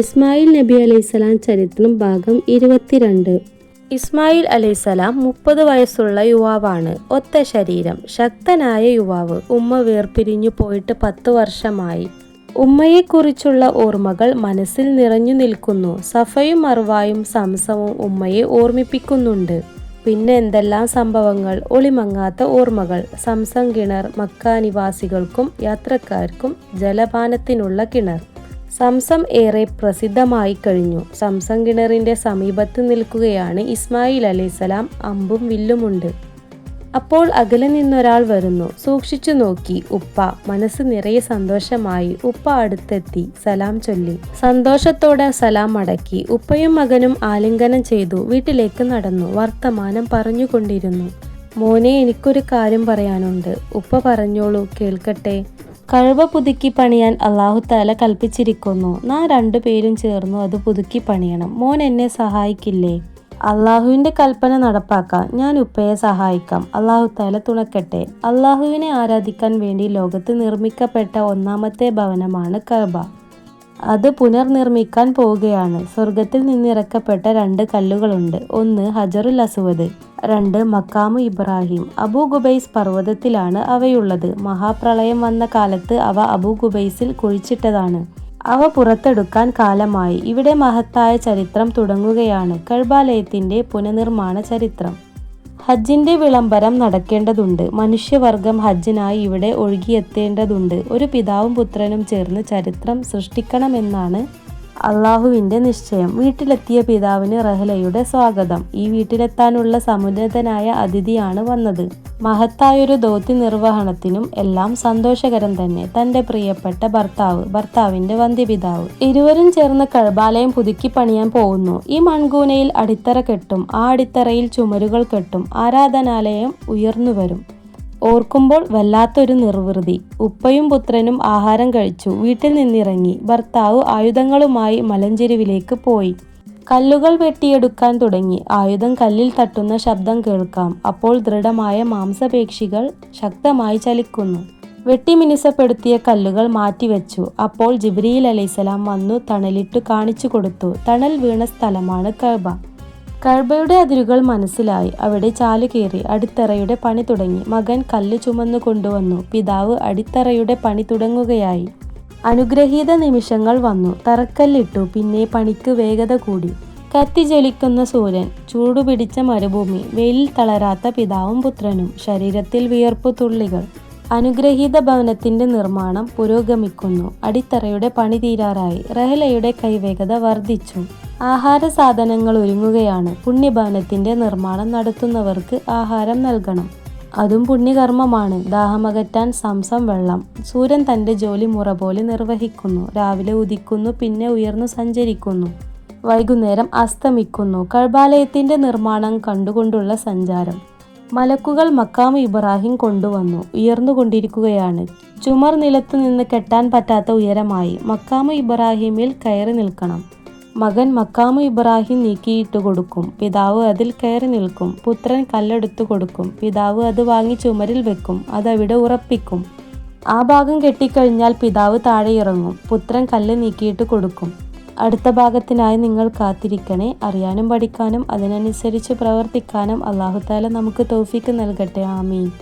ഇസ്മായിൽ നബി അലൈഹിസ്സലാം ചരിത്രം ഭാഗം ഇരുപത്തിരണ്ട്. ഇസ്മായിൽ അലൈസലാം മുപ്പത് വയസ്സുള്ള യുവാവാണ്. ഒത്ത ശരീരം ശക്തനായ യുവാവ് ഉമ്മ വേർപിരിഞ്ഞു പോയിട്ട് പത്ത് വർഷമായി. ഉമ്മയെക്കുറിച്ചുള്ള ഓർമ്മകൾ മനസ്സിൽ നിറഞ്ഞു നിൽക്കുന്നു. സഫയും മറുവായും സംസവും ഉമ്മയെ ഓർമ്മിപ്പിക്കുന്നുണ്ട്. പിന്നെ എന്തെല്ലാം സംഭവങ്ങൾ ഒളിമങ്ങാത്ത ഓർമ്മകൾ സംസം കിണർ മക്ക നിവാസികൾക്കും യാത്രക്കാർക്കും ജലപാനത്തിനുള്ള കിണർ. സംസം ഏറെ പ്രസിദ്ധമായി കഴിഞ്ഞു. സംസം കിണറിന്റെ സമീപത്ത് നിൽക്കുകയാണ് ഇസ്മായിൽ അലൈസലാം അമ്പും വില്ലുമുണ്ട്. അപ്പോൾ അകലെ നിന്നൊരാൾ വരുന്നു. സൂക്ഷിച്ചു നോക്കി. ഉപ്പ. മനസ്സ് നിറയെ സന്തോഷമായി. ഉപ്പ അടുത്തെത്തി. സലാം ചൊല്ലി. സന്തോഷത്തോടെ സലാം മടക്കി ഉപ്പയും മകനും ആലിംഗനം ചെയ്തു. വീട്ടിലേക്ക് നടന്നു. വർത്തമാനം പറഞ്ഞുകൊണ്ടിരുന്നു. മോനെ എനിക്കൊരു കാര്യം പറയാനുണ്ട്. ഉപ്പ പറഞ്ഞോളൂ. കേൾക്കട്ടെ? കഴുവ പുതുക്കി പണിയാൻ അള്ളാഹു കൽപ്പിച്ചിരിക്കുന്നു. കൽപ്പിച്ചിരിക്കുന്നു രണ്ടു പേരും ചേർന്നു അത് പുതുക്കി പണിയണം. മോൻ എന്നെ സഹായിക്കില്ലേ? അള്ളാഹുവിന്റെ കൽപ്പന നടപ്പാക്കാൻ ഞാൻ ഉപ്പയെ സഹായിക്കാം. അള്ളാഹു താല തുണക്കട്ടെ. അള്ളാഹുവിനെ ആരാധിക്കാൻ വേണ്ടി ലോകത്ത് നിർമ്മിക്കപ്പെട്ട ഒന്നാമത്തെ ഭവനമാണ് കഅബ. അത് പുനർനിർമ്മിക്കാൻ പോവുകയാണ്. സ്വർഗത്തിൽ നിന്നിറക്കപ്പെട്ട രണ്ട് കല്ലുകളുണ്ട്. ഒന്ന് ഹജറുൽ അസ്വദ്. രണ്ട് മക്കാമു ഇബ്രാഹിം. അബൂ ഗുബൈസ് പർവതത്തിലാണ് അവയുള്ളത്. മഹാപ്രളയം വന്ന കാലത്ത് അവ അബൂ ഗുബൈസിൽ കുഴിച്ചിട്ടതാണ്. അവ പുറത്തെടുക്കാൻ കാലമായി. ഇവിടെ മഹത്തായ ചരിത്രം തുടങ്ങുകയാണ്. കഴ്ബാലയത്തിന്റെ പുനർനിർമ്മാണ ചരിത്രം. ഹജ്ജിന്റെ വിളംബരം നടക്കേണ്ടതുണ്ട്. മനുഷ്യവർഗം ഹജ്ജിനായി ഇവിടെ ഒഴുകിയെത്തേണ്ടതുണ്ട്. ഒരു പിതാവും പുത്രനും ചേർന്ന് ചരിത്രം സൃഷ്ടിക്കണമെന്നാണ് അള്ളാഹുവിന്റെ നിശ്ചയം. വീട്ടിലെത്തിയ പിതാവിന് റഹലയുടെ സ്വാഗതം. ഈ വീട്ടിലെത്താനുള്ള സമുന്നതനായ അതിഥിയാണ് വന്നത്. മഹത്തായൊരു ദൗത്യ നിർവഹണത്തിനും എല്ലാം സന്തോഷകരം തന്നെ തന്റെ പ്രിയപ്പെട്ട ഭർത്താവ് ഭർത്താവിന്റെ വന്ധ്യപിതാവ്. ഇരുവരും ചേർന്ന് കഴബാലയം പുതുക്കി പണിയാൻ പോകുന്നു. ഈ മൺകൂനയിൽ അടിത്തറ കെട്ടും ആ അടിത്തറയിൽ ചുമരുകൾ കെട്ടും ആരാധനാലയം ഉയർന്നു വരും ഓർക്കുമ്പോൾ വല്ലാത്തൊരു നിർവൃതി. ഉപ്പയും പുത്രനും ആഹാരം കഴിച്ചു. വീട്ടിൽ നിന്നിറങ്ങി. ഭർത്താവ് ആയുധങ്ങളുമായി മലഞ്ചെരുവിലേക്ക് പോയി. കല്ലുകൾ വെട്ടിയെടുക്കാൻ തുടങ്ങി. ആയുധം കല്ലിൽ തട്ടുന്ന ശബ്ദം കേൾക്കാം. അപ്പോൾ ദൃഢമായ മാംസപേക്ഷികൾ ശക്തമായി ചലിക്കുന്നു. വെട്ടിമിനുസപ്പെടുത്തിയ കല്ലുകൾ മാറ്റിവെച്ചു. അപ്പോൾ ജിബ്രീൽ അലൈസലാം വന്നു തണലിട്ടു കാണിച്ചു കൊടുത്തു. തണൽ വീണ സ്ഥലമാണ് കഅബ. കഴബയുടെ അതിരുകൾ മനസ്സിലായി. അവിടെ ചാലുകേറി അടിത്തറയുടെ പണി തുടങ്ങി. മകൻ കല്ല് ചുമന്നു കൊണ്ടുവന്നു. പിതാവ് അടിത്തറയുടെ പണി തുടങ്ങുകയായി. അനുഗ്രഹീത നിമിഷങ്ങൾ വന്നു. തറക്കല്ലിട്ടു. പിന്നെ പണിക്ക് വേഗത കൂടി. കത്തിജ്വലിക്കുന്ന സൂര്യൻ. ചൂടുപിടിച്ച മരുഭൂമി. വെയിൽ തളരാത്ത പിതാവും പുത്രനും. ശരീരത്തിൽ വിയർപ്പു തുള്ളികൾ. അനുഗ്രഹീത ഭവനത്തിന്റെ നിർമ്മാണം പുരോഗമിക്കുന്നു. അടിത്തറയുടെ പണി തീരാറായി. റഹലയുടെ കൈവേഗത വർദ്ധിച്ചു. ആഹാര സാധനങ്ങൾ ഒരുങ്ങുകയാണ്. പുണ്യഭവനത്തിന്റെ നിർമ്മാണം നടത്തുന്നവർക്ക് ആഹാരം നൽകണം. അതും പുണ്യകർമ്മമാണ്. ദാഹമകറ്റാൻ സംസം വെള്ളം. സൂര്യൻ തന്റെ ജോലി മുറ പോലെ നിർവഹിക്കുന്നു. രാവിലെ ഉദിക്കുന്നു പിന്നെ ഉയർന്നു സഞ്ചരിക്കുന്നു. വൈകുന്നേരം അസ്തമിക്കുന്നു. കഴബാലയത്തിന്റെ നിർമ്മാണം കണ്ടുകൊണ്ടുള്ള സഞ്ചാരം. മലക്കുകൾ മക്കാമ് ഇബ്രാഹിം കൊണ്ടുവന്നു. ഉയർന്നുകൊണ്ടിരിക്കുകയാണ് ചുമർ നിലത്തു നിന്ന് കെട്ടാൻ പറ്റാത്ത ഉയരമായി. മക്കാമ് ഇബ്രാഹിമിൽ കയറി നിൽക്കണം. മകൻ മക്കാമു ഇബ്രാഹിം നീക്കിയിട്ട് കൊടുക്കും. പിതാവ് അതിൽ കയറി നിൽക്കും. പുത്രൻ കല്ലെടുത്തു കൊടുക്കും. പിതാവ് അത് വാങ്ങി ചുമരിൽ വെക്കും. അതവിടെ ഉറപ്പിക്കും. ആ ഭാഗം കെട്ടിക്കഴിഞ്ഞാൽ പിതാവ് താഴെ ഇറങ്ങും. പുത്രൻ കല്ല് നീക്കിയിട്ട് കൊടുക്കും. അടുത്ത ഭാഗത്തിനായി നിങ്ങൾ കാത്തിരിക്കണേ. അറിയാനും പഠിക്കാനും അതിനനുസരിച്ച് പ്രവർത്തിക്കാനും അള്ളാഹുത്താല നമുക്ക് തോഫിക്ക് നൽകട്ടെ. ആമീൻ.